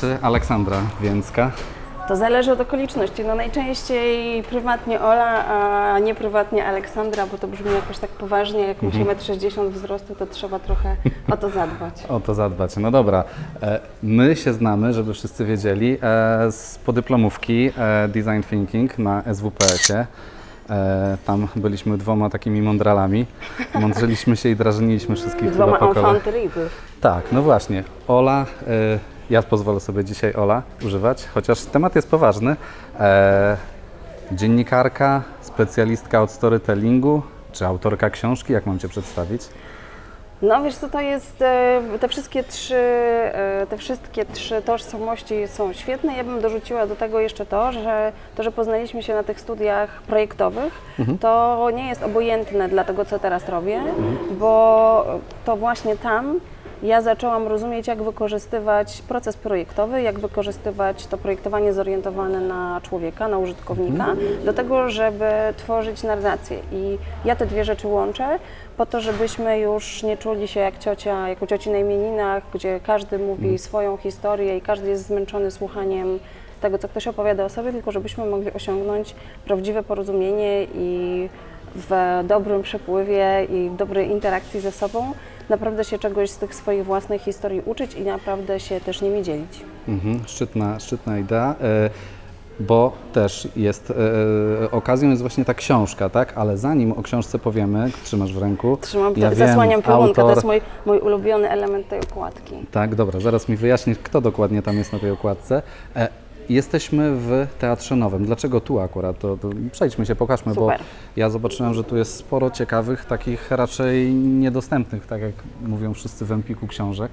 Czy Aleksandra Więcka? To zależy od okoliczności. No najczęściej prywatnie Ola, a nie prywatnie Aleksandra, bo to brzmi jakoś tak poważnie. Jak Mhm. musimy 60 wzrostu, to trzeba trochę o to zadbać. O to zadbać. No dobra. E, My się znamy, żeby wszyscy wiedzieli, e, z podyplomówki e, Design Thinking na SWPS-ie. Tam byliśmy dwoma takimi mądralami. Mądrzyliśmy się i drażniliśmy wszystkich Dwoma enfant. Tak, no właśnie. Ola, ja pozwolę sobie dzisiaj Ola używać, chociaż temat jest poważny. E, dziennikarka, specjalistka od storytellingu, czy autorka książki, jak mam Cię przedstawić? No wiesz co, to jest, e, te wszystkie trzy, e, te wszystkie trzy tożsamości są świetne. Ja bym dorzuciła do tego jeszcze to, że to, że poznaliśmy się na tych studiach projektowych, to nie jest obojętne dla tego, co teraz robię, bo to właśnie tam ja zaczęłam rozumieć, jak wykorzystywać proces projektowy, jak wykorzystywać to projektowanie zorientowane na człowieka, na użytkownika, do tego, żeby tworzyć narrację. I ja te dwie rzeczy łączę po to, żebyśmy już nie czuli się jak ciocia, jak u cioci na imieninach, gdzie każdy mówi swoją historię i każdy jest zmęczony słuchaniem tego, co ktoś opowiada o sobie, tylko żebyśmy mogli osiągnąć prawdziwe porozumienie i w dobrym przepływie i w dobrej interakcji ze sobą naprawdę się czegoś z tych swoich własnych historii uczyć i naprawdę się też nimi dzielić. Mhm, szczytna, szczytna idea. e, Bo też jest, e, okazją jest właśnie ta książka, tak? Ale zanim o książce powiemy, trzymasz w ręku. Trzymam, ja wiem, zasłaniam piołunkę, to jest mój, mój ulubiony element tej okładki. Tak, dobra, zaraz mi wyjaśnisz, kto dokładnie tam jest na tej okładce. E, jesteśmy w Teatrze Nowym. Dlaczego tu akurat? To, to przejdźmy się, pokażmy, Super. bo ja zobaczyłem, że tu jest sporo ciekawych, takich raczej niedostępnych, tak jak mówią wszyscy w Empiku książek.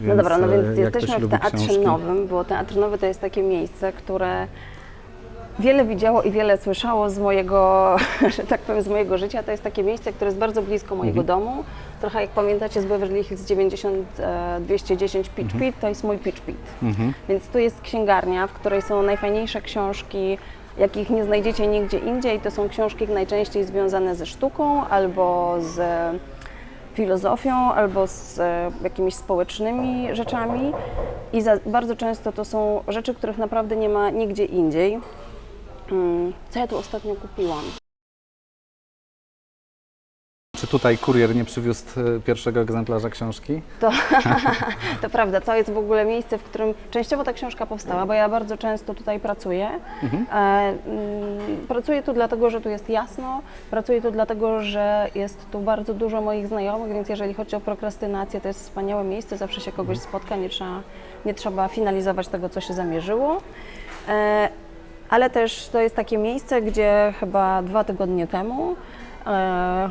No dobra, no e, więc ktoś jesteśmy w Teatrze książki- Nowym, bo Teatr Nowy to jest takie miejsce, które wiele widziało i wiele słyszało z mojego, że tak powiem, z mojego życia. To jest takie miejsce, które jest bardzo blisko mojego Mhm. domu. Trochę jak pamiętacie z Beverly Hills 90 e, 210 Pitch Pit, to jest mój Pitch Pit. Mhm. Więc tu jest księgarnia, w której są najfajniejsze książki, jakich nie znajdziecie nigdzie indziej. To są książki najczęściej związane ze sztuką albo z filozofią, albo z e, jakimiś społecznymi rzeczami. I za, bardzo często to są rzeczy, których naprawdę nie ma nigdzie indziej. Mm, Co ja tu ostatnio kupiłam? Czy tutaj kurier nie przywiózł e, pierwszego egzemplarza książki? To, to prawda, to jest w ogóle miejsce, w którym częściowo ta książka powstała, bo ja bardzo często tutaj pracuję. Mhm. E, mm, pracuję tu dlatego, że tu jest jasno, pracuję tu dlatego, że jest tu bardzo dużo moich znajomych, więc jeżeli chodzi o prokrastynację, to jest wspaniałe miejsce, zawsze się kogoś spotka, nie trzeba, nie trzeba finalizować tego, co się zamierzyło. Ale też to jest takie miejsce, gdzie chyba dwa tygodnie temu e,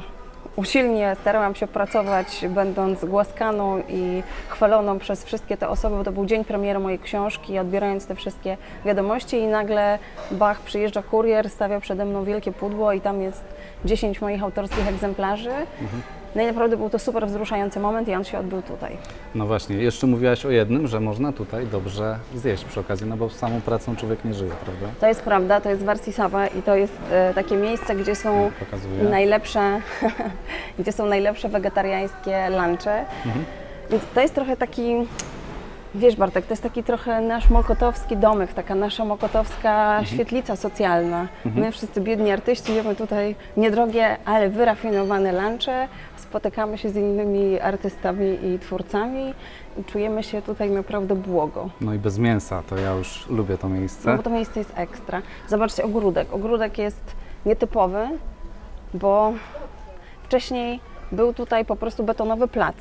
usilnie starałam się pracować, będąc głaskaną i chwaloną przez wszystkie te osoby, bo to był dzień premiery mojej książki, odbierając te wszystkie wiadomości i nagle Bach przyjeżdża kurier, stawia przede mną wielkie pudło i tam jest 10 moich autorskich egzemplarzy. No i naprawdę był to super wzruszający moment i on się odbył tutaj. No właśnie, jeszcze mówiłaś o jednym, że można tutaj dobrze zjeść przy okazji, no bo samą pracą człowiek nie żyje, prawda? To jest prawda, to jest Warsisawa i to jest e, takie miejsce, gdzie są Pokazuję. najlepsze, gdzie są najlepsze wegetariańskie lunche. Więc to jest trochę taki, wiesz Bartek, to jest taki trochę nasz mokotowski domek, taka nasza mokotowska świetlica socjalna. My wszyscy biedni artyści jemy tutaj niedrogie, ale wyrafinowane lunche, spotykamy się z innymi artystami i twórcami i czujemy się tutaj naprawdę błogo. No i bez mięsa, to ja już lubię to miejsce. No bo to miejsce jest ekstra. Zobaczcie, ogródek. Ogródek jest nietypowy, bo wcześniej był tutaj po prostu betonowy plac.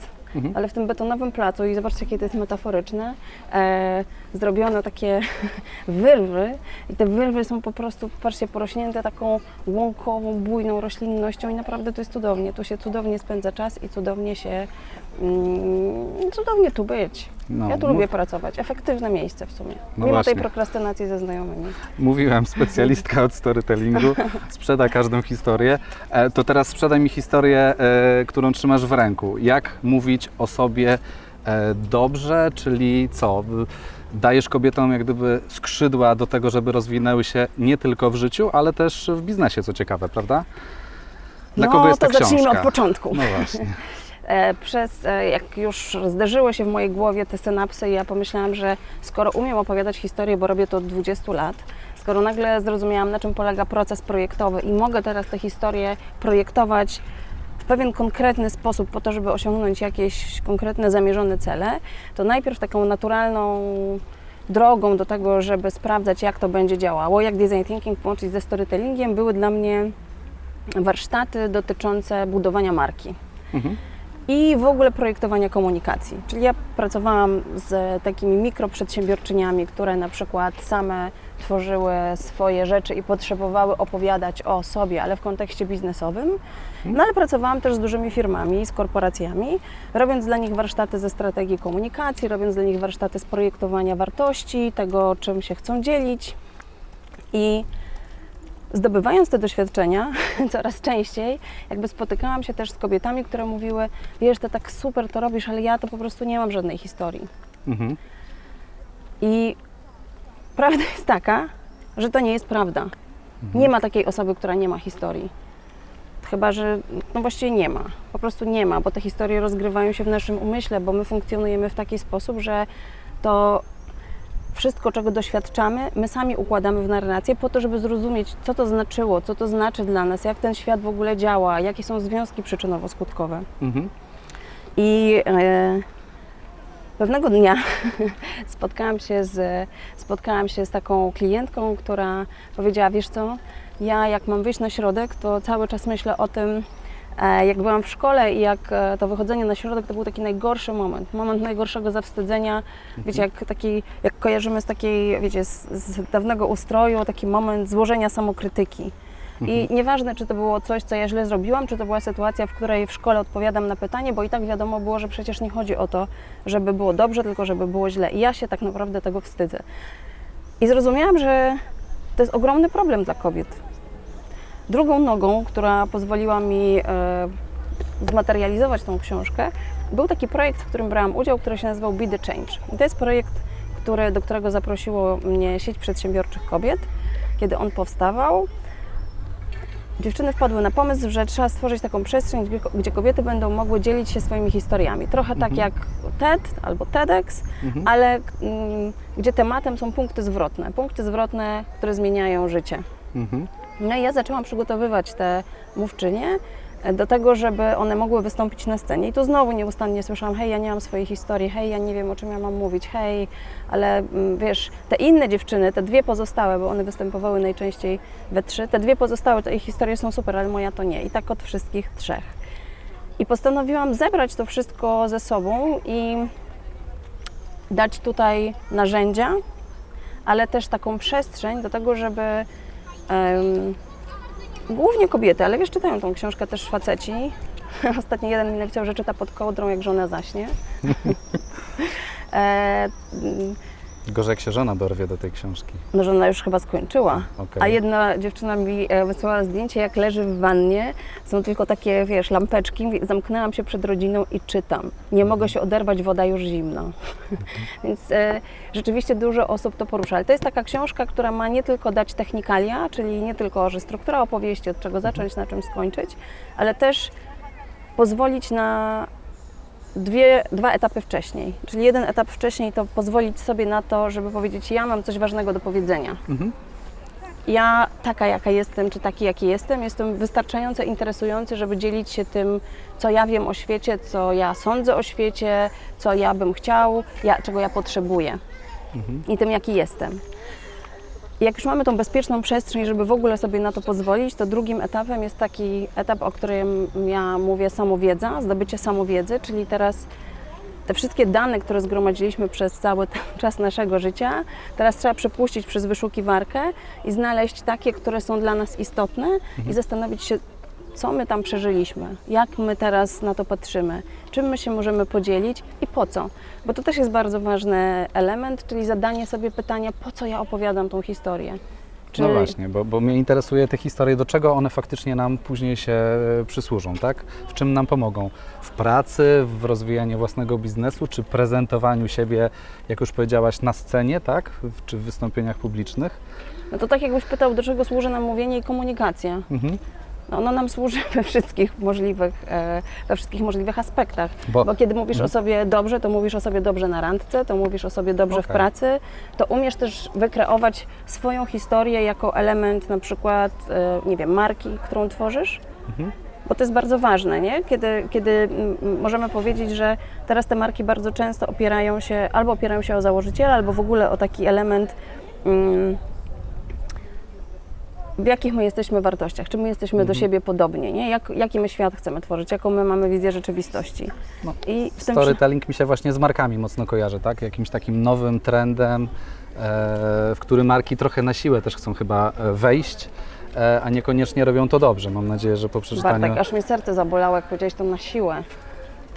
Ale w tym betonowym placu, i zobaczcie, jakie to jest metaforyczne, e, zrobiono takie wyrwy i te wyrwy są po prostu, patrzcie, porośnięte taką łąkową, bujną roślinnością i naprawdę to jest cudownie. Tu się cudownie spędza czas i cudownie się, mm, cudownie tu być. No, ja tu lubię pracować. Efektywne miejsce w sumie. No Mimo właśnie. tej prokrastynacji ze znajomymi. Mówiłem, specjalistka od storytellingu, sprzeda każdą historię. E, To teraz sprzedaj mi historię, e, którą trzymasz w ręku. Jak mówić o sobie dobrze, czyli co? Dajesz kobietom jak gdyby skrzydła do tego, żeby rozwinęły się nie tylko w życiu, ale też w biznesie, co ciekawe, prawda? Dla no kogo jest to ta zacznijmy książka? od początku. No właśnie. e, przez, e, jak już zderzyły się w mojej głowie te synapsy, ja pomyślałam, że skoro umiem opowiadać historię, bo robię to od 20 lat, skoro nagle zrozumiałam, na czym polega proces projektowy i mogę teraz te historie projektować pewien konkretny sposób po to, żeby osiągnąć jakieś konkretne, zamierzone cele, to najpierw taką naturalną drogą do tego, żeby sprawdzać, jak to będzie działało, jak design thinking połączyć ze storytellingiem, były dla mnie warsztaty dotyczące budowania marki Mhm. i w ogóle projektowania komunikacji. Czyli ja pracowałam z takimi mikroprzedsiębiorczyniami, które na przykład same tworzyły swoje rzeczy i potrzebowały opowiadać o sobie, ale w kontekście biznesowym. No ale pracowałam też z dużymi firmami, z korporacjami, robiąc dla nich warsztaty ze strategii komunikacji, robiąc dla nich warsztaty z projektowania wartości, tego czym się chcą dzielić. I zdobywając te doświadczenia coraz częściej, jakby spotykałam się też z kobietami, które mówiły, wiesz, ty tak super to robisz, ale ja to po prostu nie mam żadnej historii. Mhm. I prawda jest taka, że to nie jest prawda. Nie ma takiej osoby, która nie ma historii. Chyba, że no właściwie nie ma. Po prostu nie ma, bo te historie rozgrywają się w naszym umyśle, bo my funkcjonujemy w taki sposób, że to wszystko, czego doświadczamy, my sami układamy w narrację po to, żeby zrozumieć, co to znaczyło, co to znaczy dla nas, jak ten świat w ogóle działa, jakie są związki przyczynowo-skutkowe. Mhm. I e, pewnego dnia spotkałam się, z, spotkałam się z taką klientką, która powiedziała, wiesz co, ja jak mam wyjść na środek, to cały czas myślę o tym, e, jak byłam w szkole i jak e, to wychodzenie na środek to był taki najgorszy moment, moment najgorszego zawstydzenia, wiecie, jak taki, jak kojarzymy z takiej, wiecie, z, z dawnego ustroju, taki moment złożenia samokrytyki. I nieważne, czy to było coś, co ja źle zrobiłam, czy to była sytuacja, w której w szkole odpowiadam na pytanie, bo i tak wiadomo było, że przecież nie chodzi o to, żeby było dobrze, tylko żeby było źle. I ja się tak naprawdę tego wstydzę. I zrozumiałam, że to jest ogromny problem dla kobiet. Drugą nogą, która pozwoliła mi e, zmaterializować tą książkę, był taki projekt, w którym brałam udział, który się nazywał Be the Change. I to jest projekt, który, do którego zaprosiło mnie sieć przedsiębiorczych kobiet. Kiedy on powstawał, dziewczyny wpadły na pomysł, że trzeba stworzyć taką przestrzeń, gdzie, gdzie kobiety będą mogły dzielić się swoimi historiami. Trochę tak jak TED albo TEDx, Mhm. ale mm, gdzie tematem są punkty zwrotne. Punkty zwrotne, które zmieniają życie. Mhm. No i ja zaczęłam przygotowywać te mówczynie do tego, żeby one mogły wystąpić na scenie. I tu znowu nieustannie słyszałam, hej, ja nie mam swojej historii, hej, ja nie wiem, o czym ja mam mówić, hej, ale mm, wiesz, te inne dziewczyny, te dwie pozostałe, bo one występowały najczęściej we trzy, te dwie pozostałe, te ich historie są super, ale moja to nie. I tak od wszystkich trzech. I postanowiłam zebrać to wszystko ze sobą i dać tutaj narzędzia, ale też taką przestrzeń do tego, żeby em, głównie kobiety, ale wiesz, czytają tą książkę też faceci. Ostatnio jeden mi napisał, że czyta pod kołdrą, jak żona zaśnie. e, Gorzej jak się żona dorwie do tej książki. no, żona już chyba skończyła. Okej. A jedna dziewczyna mi e, wysłała zdjęcie, jak leży w wannie. Są tylko takie, wiesz, lampeczki. Zamknęłam się przed rodziną i czytam. Nie mogę się oderwać, woda już zimna. Więc e, rzeczywiście dużo osób to porusza. Ale to jest taka książka, która ma nie tylko dać technikalia, czyli nie tylko, że struktura opowieści, od czego zacząć, na czym skończyć, ale też pozwolić na dwie, dwa etapy wcześniej. Czyli jeden etap wcześniej to pozwolić sobie na to, żeby powiedzieć, ja mam coś ważnego do powiedzenia. Mhm. Ja taka, jaka jestem, czy taki, jaki jestem, jestem wystarczająco interesujący, żeby dzielić się tym, co ja wiem o świecie, co ja sądzę o świecie, co ja bym chciał, ja, czego ja potrzebuję i tym, jaki jestem. Jak już mamy tą bezpieczną przestrzeń, żeby w ogóle sobie na to pozwolić, to drugim etapem jest taki etap, o którym ja mówię samowiedza, zdobycie samowiedzy, czyli teraz te wszystkie dane, które zgromadziliśmy przez cały czas naszego życia, teraz trzeba przepuścić przez wyszukiwarkę i znaleźć takie, które są dla nas istotne i zastanowić się, co my tam przeżyliśmy, jak my teraz na to patrzymy, czym my się możemy podzielić po co. Bo to też jest bardzo ważny element, czyli zadanie sobie pytania, po co ja opowiadam tą historię. Czy No właśnie, bo, bo mnie interesuje te historie, do czego one faktycznie nam później się e, przysłużą, tak? W czym nam pomogą? W pracy, w rozwijaniu własnego biznesu, czy prezentowaniu siebie, jak już powiedziałaś, na scenie, tak? Czy w wystąpieniach publicznych? No to tak jakbyś pytał, do czego służy nam mówienie i komunikacja. Mhm. No ono nam służy we wszystkich możliwych, e, we wszystkich możliwych aspektach. Bo- Bo, kiedy mówisz Mhm. o sobie dobrze, to mówisz o sobie dobrze na randce, to mówisz o sobie dobrze w Okej. pracy, to umiesz też wykreować swoją historię jako element na przykład, e, nie wiem, marki, którą tworzysz. Mhm. Bo to jest bardzo ważne, nie? Kiedy, kiedy możemy powiedzieć, że teraz te marki bardzo często opierają się, albo opierają się o założyciela, albo w ogóle o taki element, mm, w jakich my jesteśmy wartościach, czy my jesteśmy do siebie podobni, nie? Jak, jaki my świat chcemy tworzyć, jaką my mamy wizję rzeczywistości. No, I w Storytelling mi się właśnie z markami mocno kojarzy, tak? Jakimś takim nowym trendem, e, w który marki trochę na siłę też chcą chyba e, wejść, e, a niekoniecznie robią to dobrze. Mam nadzieję, że po przeczytaniu... Bartek, aż mi serce zabolało, jak powiedziałeś to na siłę.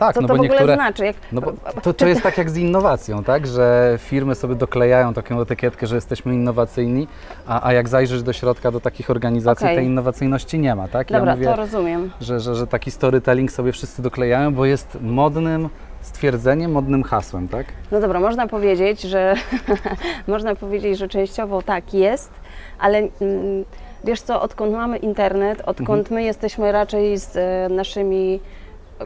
Tak, Co no to bo w ogóle niektóre... znaczy? Jak, No bo to, to jest tak jak z innowacją, tak? Że firmy sobie doklejają taką etykietkę, że jesteśmy innowacyjni, a, a jak zajrzysz do środka do takich organizacji, Okej. tej innowacyjności nie ma, tak? Dobra, ja mówię, to rozumiem. że, że, że taki storytelling sobie wszyscy doklejają, bo jest modnym stwierdzeniem, modnym hasłem, tak? No dobra, można powiedzieć, że można powiedzieć, że częściowo tak jest, ale mm, wiesz co, odkąd mamy internet, odkąd my jesteśmy raczej z e, naszymi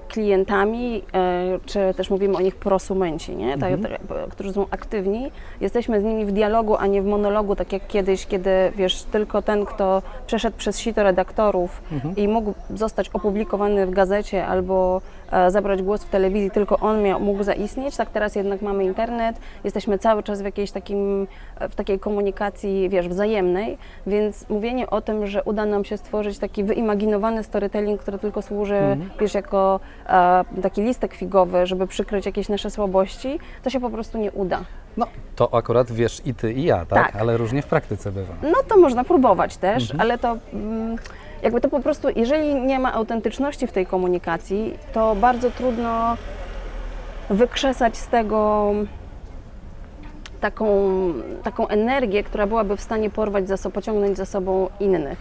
klientami, e, czy też mówimy o nich prosumenci, nie? Tak, tak, którzy są aktywni, jesteśmy z nimi w dialogu, a nie w monologu, tak jak kiedyś, kiedy wiesz, tylko ten, kto przeszedł przez sito redaktorów i mógł zostać opublikowany w gazecie albo zabrać głos w telewizji, tylko on miał, mógł zaistnieć, tak teraz jednak mamy internet, jesteśmy cały czas w jakiejś takim, e, w takiej komunikacji, wiesz, wzajemnej, więc mówienie o tym, że uda nam się stworzyć taki wyimaginowany storytelling, który tylko służy, wiesz, jako e, taki listek figowy, żeby przykryć jakieś nasze słabości, to się po prostu nie uda. No, to akurat wiesz i ty, i ja, tak? Tak. Ale różnie w praktyce bywa. No to można próbować też, ale to mm, jakby to po prostu, jeżeli nie ma autentyczności w tej komunikacji, to bardzo trudno wykrzesać z tego taką, taką energię, która byłaby w stanie porwać za sobą, pociągnąć za sobą innych.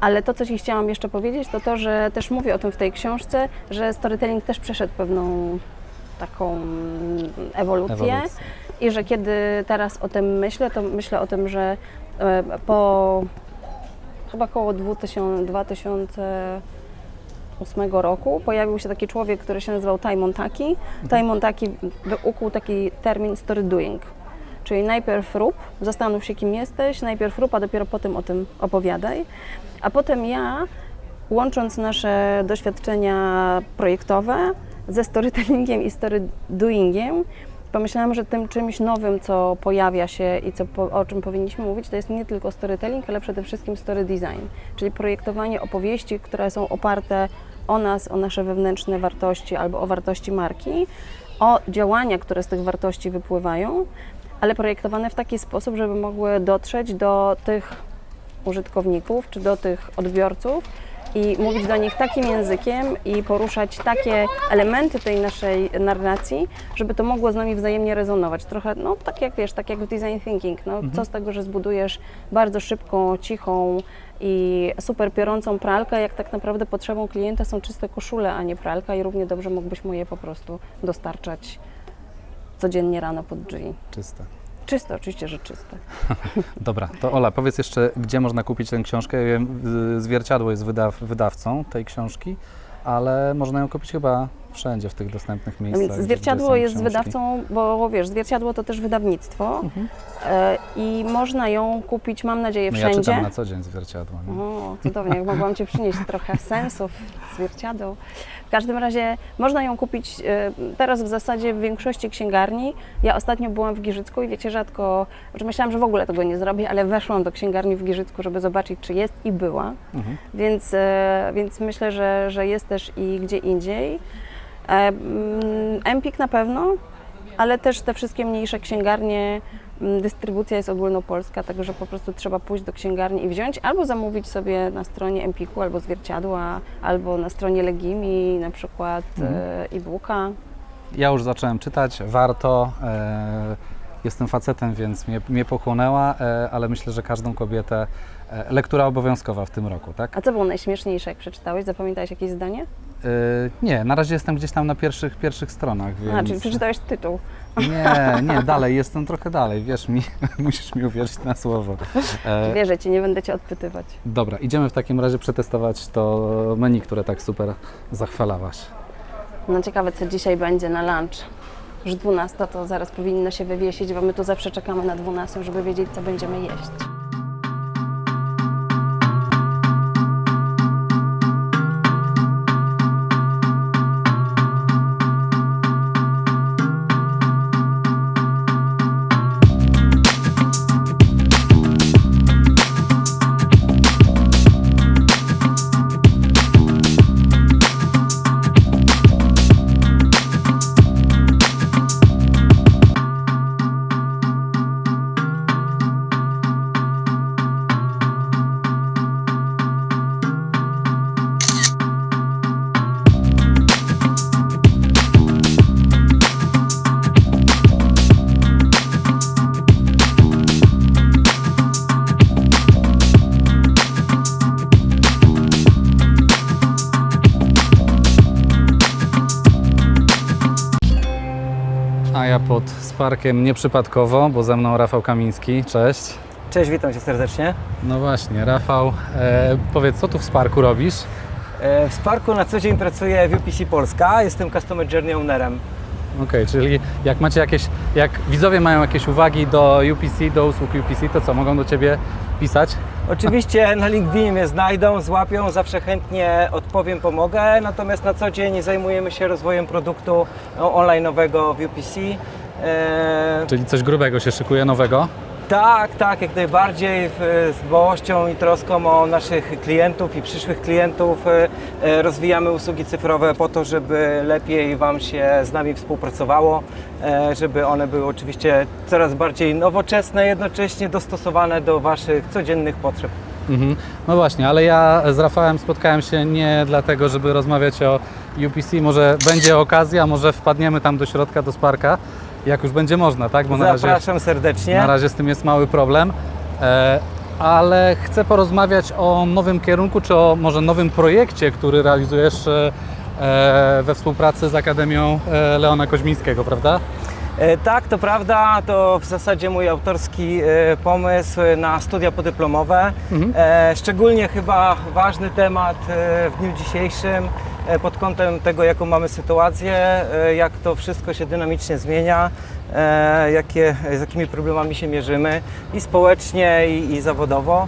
Ale to, co Ci chciałam jeszcze powiedzieć, to to, że też mówię o tym w tej książce, że storytelling też przeszedł pewną taką ewolucję. Ewolucję. I że kiedy teraz o tym myślę, to myślę o tym, że e, po chyba około 2000, 2008 roku pojawił się taki człowiek, który się nazywał Timon Taki. Timon Taki ukuł taki termin story doing. Czyli najpierw rób, zastanów się kim jesteś, najpierw rób, a dopiero potem o tym opowiadaj. A potem ja, łącząc nasze doświadczenia projektowe ze storytellingiem i story doingiem, pomyślałam, że tym czymś nowym, co pojawia się i co, o czym powinniśmy mówić, to jest nie tylko storytelling, ale przede wszystkim story design, czyli projektowanie opowieści, które są oparte o nas, o nasze wewnętrzne wartości albo o wartości marki, o działania, które z tych wartości wypływają, ale projektowane w taki sposób, żeby mogły dotrzeć do tych użytkowników czy do tych odbiorców i mówić do nich takim językiem i poruszać takie elementy tej naszej narracji, żeby to mogło z nami wzajemnie rezonować. Trochę, no tak jak wiesz, tak jak w design thinking, no co z tego, że zbudujesz bardzo szybką, cichą i super piorącą pralkę, jak tak naprawdę potrzebą klienta są czyste koszule, a nie pralka i równie dobrze mógłbyś mu je po prostu dostarczać codziennie rano pod drzwi. Czyste. Czyste, oczywiście, że czyste. Dobra, to Ola, powiedz jeszcze, gdzie można kupić tę książkę. Ja wiem, y, Zwierciadło jest wydaw, wydawcą tej książki, ale można ją kupić chyba wszędzie w tych dostępnych No miejscach. więc gdzie- zwierciadło jest książki. wydawcą, bo wiesz, zwierciadło to też wydawnictwo e, i można ją kupić, mam nadzieję, No ja wszędzie. czytam na co dzień zwierciadło. Nie? O, cudownie, jak mogłam Ci przynieść trochę sensów zwierciadeł. W każdym razie można ją kupić e, teraz w zasadzie w większości księgarni. Ja ostatnio byłam w Giżycku i wiecie, rzadko, że myślałam, że w ogóle tego nie zrobię, ale weszłam do księgarni w Giżycku, żeby zobaczyć, czy jest i była. Mhm. Więc, e, więc myślę, że, że jest też i gdzie indziej. E, mm, Empik na pewno, ale też te wszystkie mniejsze księgarnie, mm, dystrybucja jest ogólnopolska, także po prostu trzeba pójść do księgarni i wziąć, albo zamówić sobie na stronie Empiku, albo zwierciadła, albo na stronie Legimi na przykład e, e-booka. Ja już zacząłem czytać, warto. E, jestem facetem, więc mnie, mnie pochłonęła, e, ale myślę, że każdą kobietę lektura obowiązkowa w tym roku, tak? A co było najśmieszniejsze, jak przeczytałeś? Zapamiętałeś jakieś zdanie? Nie, na razie jestem gdzieś tam na pierwszych, pierwszych stronach, więc... A, czyli przeczytałeś tytuł. Nie, nie, dalej, jestem trochę dalej, wierz mi, musisz mi uwierzyć na słowo. E, Wierzę Ci, nie będę Cię odpytywać. dobra, idziemy w takim razie przetestować to menu, które tak super zachwalałaś. No ciekawe, co dzisiaj będzie na lunch. Już 12 to zaraz powinno się wywiesić, bo my tu zawsze czekamy na 12, żeby wiedzieć, co będziemy jeść. A ja pod Sparkiem nieprzypadkowo, bo ze mną Rafał Kamiński, cześć. Cześć, witam Cię serdecznie. No właśnie, Rafał, e, powiedz, co tu w Sparku robisz? E, W Sparku na co dzień pracuję w UPC Polska, jestem Customer Journey Ownerem. Okej, czyli jak macie jakieś, jak widzowie mają jakieś uwagi do UPC, do usług UPC, to co, mogą do Ciebie pisać? Oczywiście na LinkedInie mnie znajdą, złapią, zawsze chętnie odpowiem, pomogę, natomiast na co dzień zajmujemy się rozwojem produktu online'owego w UPC. E, Czyli coś grubego się szykuje nowego? Tak, tak, jak najbardziej z dbałością i troską o naszych klientów i przyszłych klientów e, e, rozwijamy usługi cyfrowe po to, żeby lepiej Wam się z nami współpracowało, e, żeby one były oczywiście coraz bardziej nowoczesne, jednocześnie dostosowane do Waszych codziennych potrzeb. Mhm. No właśnie, ale ja z Rafałem spotkałem się nie dlatego, żeby rozmawiać o UPC. Może będzie okazja, może wpadniemy tam do środka, do Sparka, jak już będzie można, tak? Bo na razie, Zapraszam serdecznie. na razie z tym jest mały problem. E, ale chcę porozmawiać o nowym kierunku, czy o może nowym projekcie, który realizujesz e, e, we współpracy z Akademią e, Leona Koźmińskiego, prawda? E, Tak, to prawda. To w zasadzie mój autorski e, pomysł na studia podyplomowe. Mhm. E, Szczególnie chyba ważny temat w dniu dzisiejszym pod kątem tego, jaką mamy sytuację, jak to wszystko się dynamicznie zmienia, jakie, z jakimi problemami się mierzymy i społecznie, i, i zawodowo.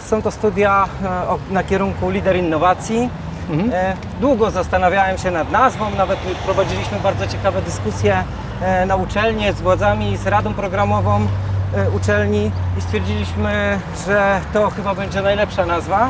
Są to studia na kierunku lider innowacji. E, Długo zastanawiałem się nad nazwą, nawet prowadziliśmy bardzo ciekawe dyskusje na uczelni z władzami, z radą programową e, uczelni i stwierdziliśmy, że to chyba będzie najlepsza nazwa.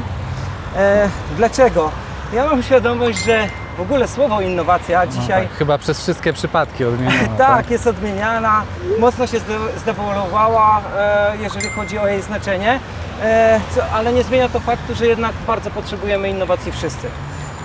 E, Dlaczego? Ja mam świadomość, że w ogóle słowo innowacja No dzisiaj tak, chyba przez wszystkie przypadki odmieniona. tak, jest odmieniana, mocno się zde- zdewoluowała, e, jeżeli chodzi o jej znaczenie, e, ale nie zmienia to faktu, że jednak bardzo potrzebujemy innowacji wszyscy.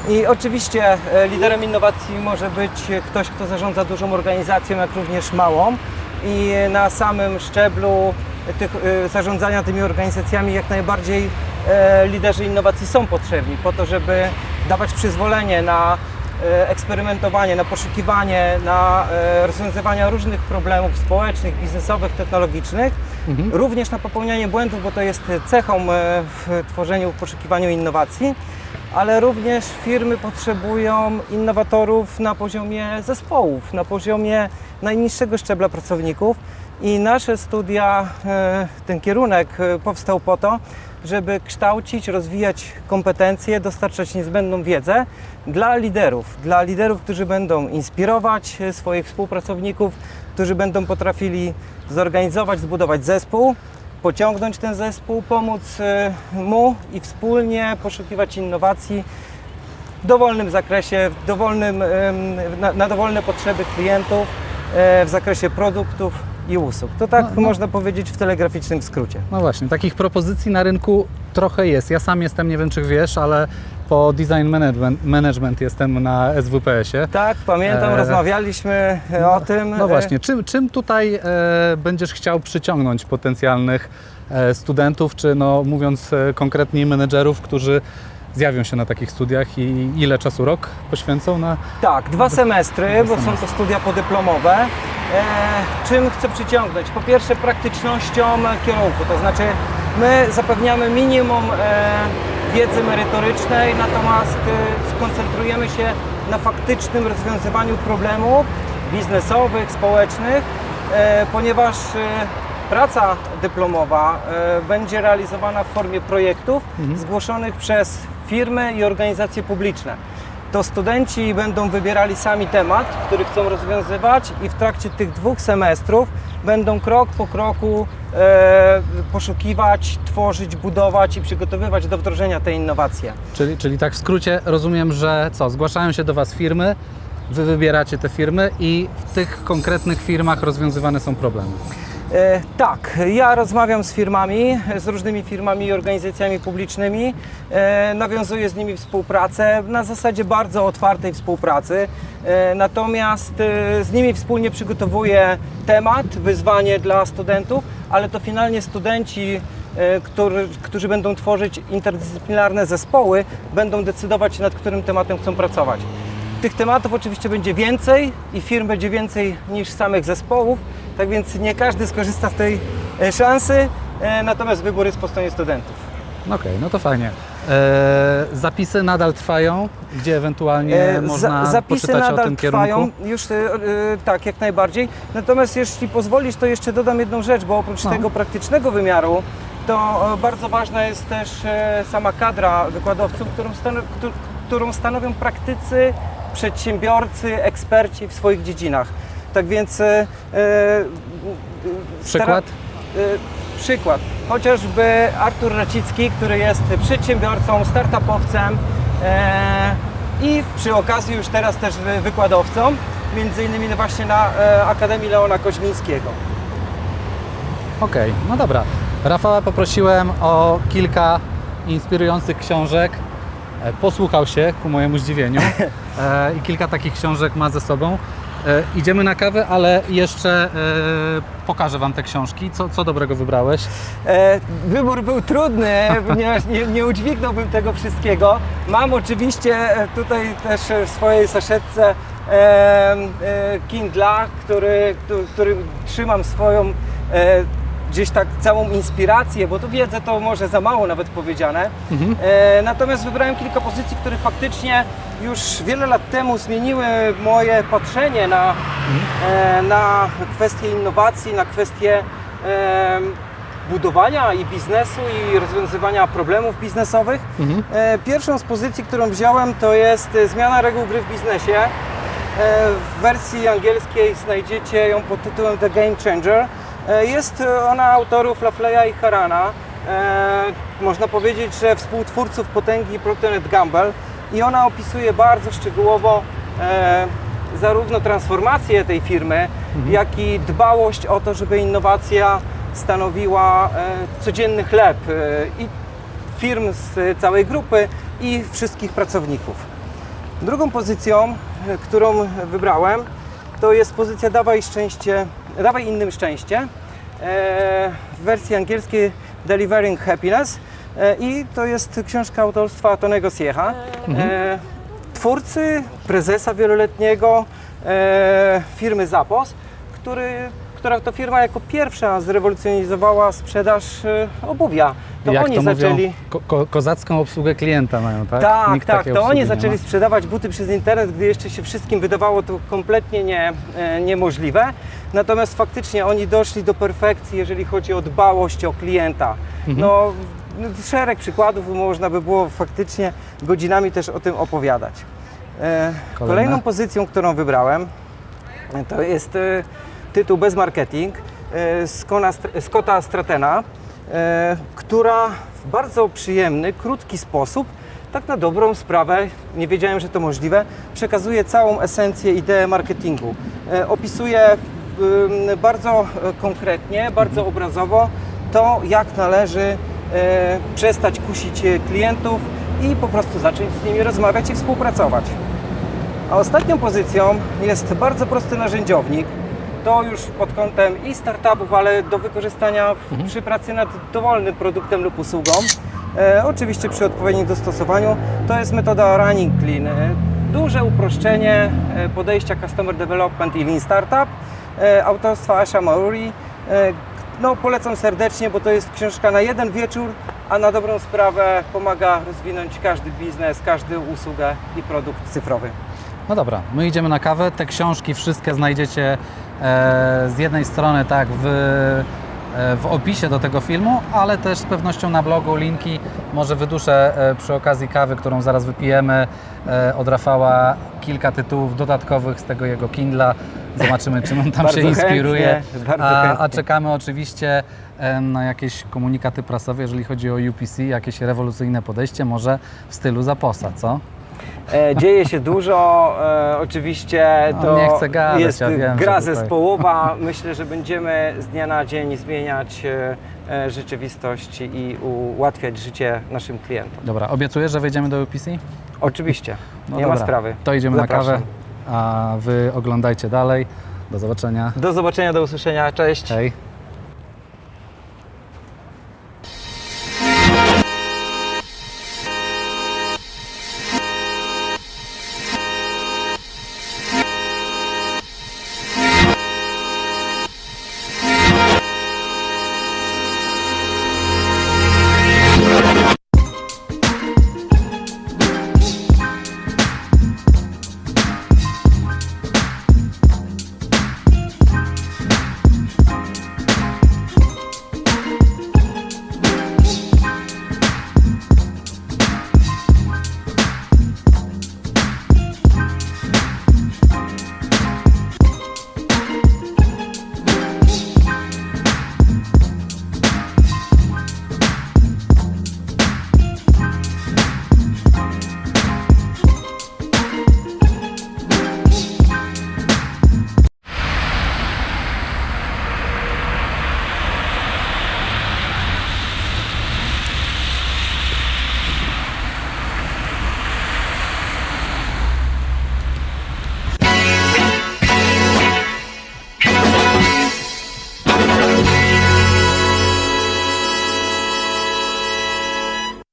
I oczywiście e, liderem innowacji może być ktoś, kto zarządza dużą organizacją, jak również małą. I na samym szczeblu tych, e, zarządzania tymi organizacjami jak najbardziej e, liderzy innowacji są potrzebni po to, żeby dawać przyzwolenie na eksperymentowanie, na poszukiwanie, na rozwiązywanie różnych problemów społecznych, biznesowych, technologicznych, również na popełnianie błędów, bo to jest cechą w tworzeniu, w poszukiwaniu innowacji, ale również firmy potrzebują innowatorów na poziomie zespołów, na poziomie najniższego szczebla pracowników. I nasze studia, e, ten kierunek e, powstał po to, żeby kształcić, rozwijać kompetencje, dostarczać niezbędną wiedzę dla liderów, dla liderów, którzy będą inspirować e, swoich współpracowników, którzy będą potrafili zorganizować, zbudować zespół, pociągnąć ten zespół, pomóc e, mu i wspólnie poszukiwać innowacji w dowolnym zakresie, w dowolnym, na, na dowolne potrzeby klientów e, w zakresie produktów i usług. To tak No, no. można powiedzieć w telegraficznym skrócie. No właśnie, takich propozycji na rynku trochę jest. Ja sam jestem, nie wiem czy wiesz, ale po design management, management jestem na SWPS-ie. Tak, pamiętam, E, rozmawialiśmy e, o tym. No właśnie, czym, czym tutaj e, będziesz chciał przyciągnąć potencjalnych e, studentów, czy no mówiąc e, konkretniej menedżerów, którzy zjawią się na takich studiach i ile czasu rok poświęcą na... Tak, dwa semestry, bo są to studia podyplomowe. E, czym chcę przyciągnąć? Po pierwsze praktycznością kierunku, to znaczy my zapewniamy minimum e, wiedzy merytorycznej, natomiast e, skoncentrujemy się na faktycznym rozwiązywaniu problemów biznesowych, społecznych, e, ponieważ e, praca dyplomowa e, będzie realizowana w formie projektów zgłoszonych przez firmy i organizacje publiczne to studenci będą wybierali sami temat, który chcą rozwiązywać i w trakcie tych dwóch semestrów będą krok po kroku e, poszukiwać, tworzyć, budować i przygotowywać do wdrożenia tej innowacji. Czyli, czyli tak w skrócie rozumiem, że co, zgłaszają się do Was firmy, Wy wybieracie te firmy i w tych konkretnych firmach rozwiązywane są problemy. E, tak, ja rozmawiam z firmami, z różnymi firmami i organizacjami publicznymi, e, nawiązuję z nimi współpracę na zasadzie bardzo otwartej współpracy, e, natomiast z nimi wspólnie przygotowuję temat, wyzwanie dla studentów, ale to finalnie studenci który, którzy będą tworzyć interdyscyplinarne zespoły, będą decydować nad którym tematem chcą pracować. Tych tematów oczywiście będzie więcej i firm będzie więcej niż samych zespołów, tak więc nie każdy skorzysta z tej e, szansy, e, natomiast wybór jest po stronie studentów. Okej, no to fajnie. E, zapisy nadal trwają, gdzie ewentualnie można za- zapisy poczytać o nadal tym trwają, kierunku. już e, tak, jak najbardziej. Natomiast jeśli pozwolisz, to jeszcze dodam jedną rzecz, bo oprócz No. tego praktycznego wymiaru, to bardzo ważna jest też sama kadra wykładowców, którą, stano, któ- którą stanowią praktycy, przedsiębiorcy, eksperci w swoich dziedzinach. Tak więc e, e, Przykład? E, przykład. Chociażby Artur Racicki, który jest przedsiębiorcą, startupowcem i przy okazji już teraz też wy- wykładowcą, między innymi właśnie na Akademii Leona Koźmińskiego. Okej, no dobra. Rafała poprosiłem o kilka inspirujących książek. Posłuchał się ku mojemu zdziwieniu i kilka takich książek ma ze sobą. E, idziemy na kawę, ale jeszcze e, pokażę Wam te książki. Co, co dobrego wybrałeś? E, wybór był trudny, ponieważ nie, nie udźwignąłbym tego wszystkiego. Mam oczywiście tutaj też w swojej saszetce Kindla, który, który, który trzymam swoją gdzieś tak całą inspirację, bo tu wiedzę to może za mało nawet powiedziane. E, natomiast wybrałem kilka pozycji, które faktycznie już wiele lat temu zmieniły moje patrzenie na, e, na kwestie innowacji, na kwestie e, budowania i biznesu i rozwiązywania problemów biznesowych. E, Pierwszą z pozycji, którą wziąłem, to jest e, zmiana reguł gry w biznesie. E, W wersji angielskiej znajdziecie ją pod tytułem The Game Changer. E, Jest ona autorów Lafleya i Harana. E, Można powiedzieć, że współtwórców potęgi Procter Gamble i ona opisuje bardzo szczegółowo e, zarówno transformację tej firmy, jak i dbałość o to, żeby innowacja stanowiła e, codzienny chleb e, i firm z całej grupy i wszystkich pracowników. Drugą pozycją, e, którą wybrałem, to jest pozycja Dawaj szczęście, dawaj innym szczęście. E, W wersji angielskiej Delivering Happiness E, i to jest książka autorstwa Tonego Siecha. E, Twórcy, prezesa wieloletniego firmy Zapos, który, która to firma jako pierwsza zrewolucjonizowała sprzedaż e, obuwia. To Jak oni to zaczęli. mówią, ko- ko- kozacką obsługę klienta mają, tak? Tak, Nikt tak, to oni zaczęli sprzedawać buty przez internet, gdy jeszcze się wszystkim wydawało to kompletnie nie, e, niemożliwe. Natomiast faktycznie oni doszli do perfekcji, jeżeli chodzi o dbałość o klienta. Mhm. No, szereg przykładów można by było faktycznie godzinami też o tym opowiadać. E? Kolejną pozycją, którą wybrałem, to jest e, tytuł Bez Marketing e, Scotta Stratena, e, która w bardzo przyjemny, krótki sposób, tak na dobrą sprawę, nie wiedziałem, że to możliwe, przekazuje całą esencję, ideę marketingu. E, Opisuje bardzo konkretnie, bardzo obrazowo to, jak należy przestać kusić klientów i po prostu zacząć z nimi rozmawiać i współpracować. A ostatnią pozycją jest bardzo prosty narzędziownik. To już pod kątem i startupów, ale do wykorzystania w, przy pracy nad dowolnym produktem lub usługą. E, oczywiście przy odpowiednim dostosowaniu. To jest metoda Running Clean. E, duże uproszczenie e, podejścia Customer Development i Lean Startup e, autorstwa Asha Mauri. E, no, polecam serdecznie, bo to jest książka na jeden wieczór, a na dobrą sprawę pomaga rozwinąć każdy biznes, każdy usługę i produkt cyfrowy. No dobra, my idziemy na kawę. Te książki wszystkie znajdziecie e, z jednej strony tak w, e, w opisie do tego filmu, ale też z pewnością na blogu linki. Może wyduszę e, przy okazji kawy, którą zaraz wypijemy e, od Rafała kilka tytułów dodatkowych z tego jego Kindla. Zobaczymy, czym on tam się inspiruje. chętnie, a, a czekamy oczywiście e, na jakieś komunikaty prasowe, jeżeli chodzi o UPC, jakieś rewolucyjne podejście, może w stylu zaposa, co? E, dzieje się dużo, e, oczywiście No, to nie chcę gadać, jest ja wiem, gra że tutaj- zespołowa. Myślę, że będziemy z dnia na dzień zmieniać e, e, rzeczywistość i ułatwiać życie naszym klientom. Dobra, obiecuję, że wejdziemy do UPC? Oczywiście, No nie dobra, ma sprawy. To idziemy Zapraszam. na kawę, a Wy oglądajcie dalej. Do zobaczenia. Do zobaczenia, do usłyszenia, cześć. Hej.